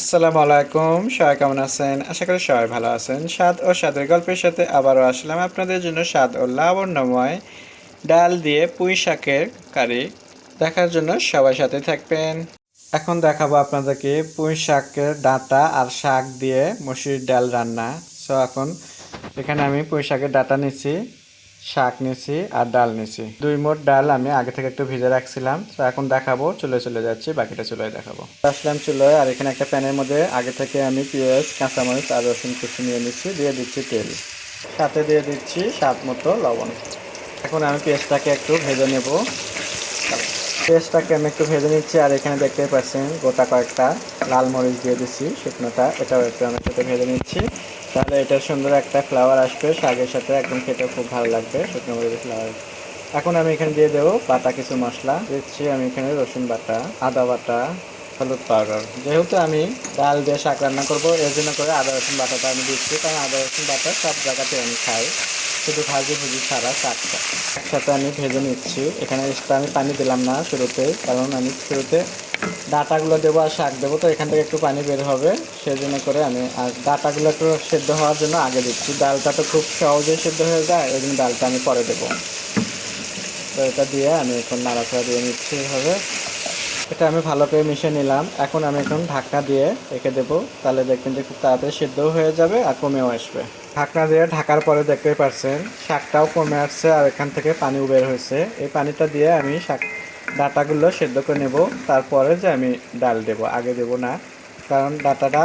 আসসালামু আলাইকুম, সবাই কেমন আছেন? আশা করি সবাই ভালো আছেন। স্বাদ ও স্বাদের গল্পের সাথে আবারও আসলাম আপনাদের জন্য স্বাদ ও লাবণ্যময় ডাল দিয়ে পুঁই শাকের কারি। দেখার জন্য সবাই সাথে থাকবেন। এখন দেখাবো আপনাদেরকে পুঁই শাকের ডাঁটা আর শাক দিয়ে মসুরির ডাল রান্না। সো এখন এখানে আমি পুঁই শাকের ডাঁটা নিছি শাক নিয়েছি আর ডাল নিয়েছি। দুই মোট ডাল আমি আগে থেকে একটু ভিজে রাখছিলাম, তো এখন দেখাবো, চুলে চলে যাচ্ছি, বাকিটা চুলোয় দেখাবো। আসলাম চুলোয়, আর এখানে একটা প্যানের মধ্যে আগে থেকে আমি পেঁয়াজ, কাঁচামরিচ আর রসুন কুচি নিয়ে নিচ্ছি, দিয়ে দিচ্ছি তেল। সাথে দিয়ে দিচ্ছি স্বাদ মতো লবণ। এখন আমি পেঁয়াজটাকে একটু ভেজে নেব। পেঁয়াজটাকে আমি একটু ভেজে নিচ্ছি, আর এখানে দেখতে পাচ্ছেন গোটা কয়েকটা লাল মরিচ দিয়ে দিচ্ছি শুকনোটা, এটাও একটু আমি সাথে ভেজে নিচ্ছি। তাহলে এটা সুন্দর একটা ফ্লাওয়ার আসবে, শাকের সাথে একদম খেতে খুব ভালো লাগবে, শুকনো মরিচের ফ্লাওয়ার এখন আমি এখানে দিয়ে দেবো বাটা কিছু মশলা, দিচ্ছি আমি এখানে রসুন বাটা, আদা বাটা, হলুদ পাউডার যেহেতু আমি ডাল দিয়ে শাক রান্না করব, এর জন্য করে আদা রসুন বাটাটা আমি দিচ্ছি, কারণ আদা রসুন বাটা সব জায়গাতে আমি খাই। শুধু ভাজি ভুজি ছাড়া শাকটা একসাথে আমি ভেজে নিচ্ছি। এখানে extra আমি পানি দিলাম না শুরুতে, কারণ আমি শুরুতে ডাটাগুলো দেবো আর শাক দেবো, তো এখান থেকে একটু পানি বের হবে। সেই জন্য করে আমি আর ডাটাগুলো একটু সেদ্ধ হওয়ার জন্য আগে দিচ্ছি। ডালটা তো খুব সহজেই সেদ্ধ হয়ে যায়, ওই জন্য ডালটা আমি পরে দেবো। তো এটা দিয়ে আমি এখন নাড়াচাড়া দিয়ে নিচ্ছি এভাবে। এটা আমি ভালো করে মিশিয়ে নিলাম। এখন আমি এখন ঢাকনা দিয়ে রেখে দেবো। তাহলে দেখবেন যে খুব তাড়াতাড়ি সিদ্ধও হয়ে যাবে আর কমেও আসবে। ঢাকনা দিয়ে ঢাকার পরে দেখতেই পারছেন, শাকটাও কমে আসছে আর এখান থেকে পানিও বের হয়েছে। এই পানিটা দিয়ে আমি শাক ডাটাগুলো সেদ্ধ করে নেব। তারপরে যে আমি ডাল দেব, আগে দেব না। কারণ ডাটাটা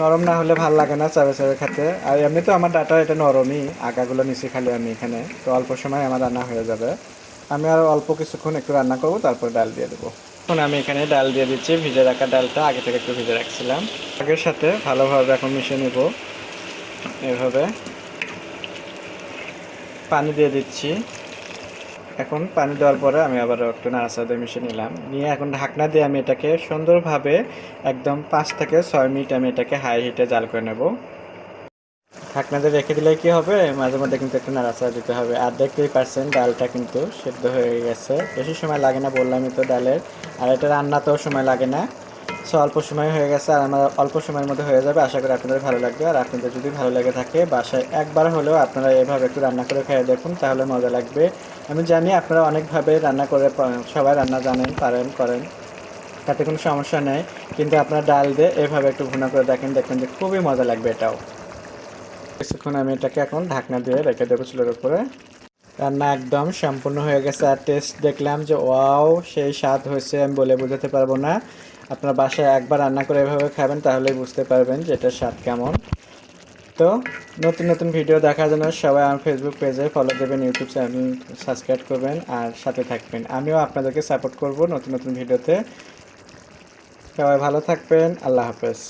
নরম না হলে ভালো লাগে না চাবে চাবে খেতে। আর এমনি তো আমার ডাটা এটা নরমই, আগাগুলো নিচে খালি আমি এখানে। তো অল্প সময় আমার রান্না হয়ে যাবে। আমি আর অল্প কিছুক্ষণ একটু রান্না করব, তারপর ডাল দিয়ে দেবো। এখন আমি এখানে ডাল দিয়ে দিচ্ছি, ভিজে রাখা ডালটা, আগে থেকে একটু ভিজে রাখছিলাম। আগের সাথে ভালোভাবে এখন মিশিয়ে নেব। এভাবে পানি দিয়ে দিচ্ছি। এখন পানি দেওয়ার পরে আমি আবার একটু নাড়াচাড়া দিয়ে মিশিয়ে নিলাম। নিয়ে এখন ঢাকনা দিয়ে আমি এটাকে সুন্দরভাবে একদম পাঁচ থেকে ছয় মিনিট আমি এটাকে হাই হিটে জাল করে নেব। ঢাকনা দিয়ে রেখে দিলে কি হবে? মাঝে মধ্যে কিন্তু একটু নাড়াচাড়া দিতে হবে। আর দেখতেই পারছেন, ডালটা কিন্তু সেদ্ধ হয়ে গেছে। বেশি সময় লাগে না, বললামই তো ডালের। আর এটা রান্নাতেও সময় লাগে না। সো, অল্প সময় হয়ে গেছে আর আমার অল্প সময়ের মধ্যে হয়ে যাবে। আশা করি আপনাদের ভালো লাগবে। আর আপনাদের যদি ভালো লেগে থাকে, বাসায় একবার হলেও আপনারা এভাবে একটু রান্না করে খেয়ে দেখুন, তাহলে মজা লাগবে। আমি জানি আপনারা অনেকভাবে রান্না করে সবাই রান্না জানেন, পারেন, করেন। তাতে কোনো সমস্যা নেই। কিন্তু আপনারা ডাল দিয়ে এভাবে একটু ভুনা করে দেখেন, দেখবেন যে খুবই মজা লাগবে এটাও। কিছুক্ষণ আমি এটাকে এখন ঢাকনা দিয়ে রেখে দেবো চুলের উপরে। রান্না একদম সম্পূর্ণ হয়ে গেছে আর টেস্ট দেখলাম যে, ওয়াও, সেই স্বাদ হয়েছে, আমি বলে বোঝাতে পারব না। আপনার বাসায় একবার রান্না করে এভাবে খাবেন তাহলে বুঝতে পারবেন যে এটার স্বাদ কেমন। তো, নতুন নতুন ভিডিও দেখার জন্য সবাই আমার ফেসবুক পেজে ফলো দেবেন ইউটিউব চ্যানেল সাবস্ক্রাইব করবেন আর সাথে থাকবেন। আমিও আপনাদেরকে সাপোর্ট করব নতুন নতুন ভিডিওতে। সবাই ভালো থাকবেন, আল্লাহ হাফেজ।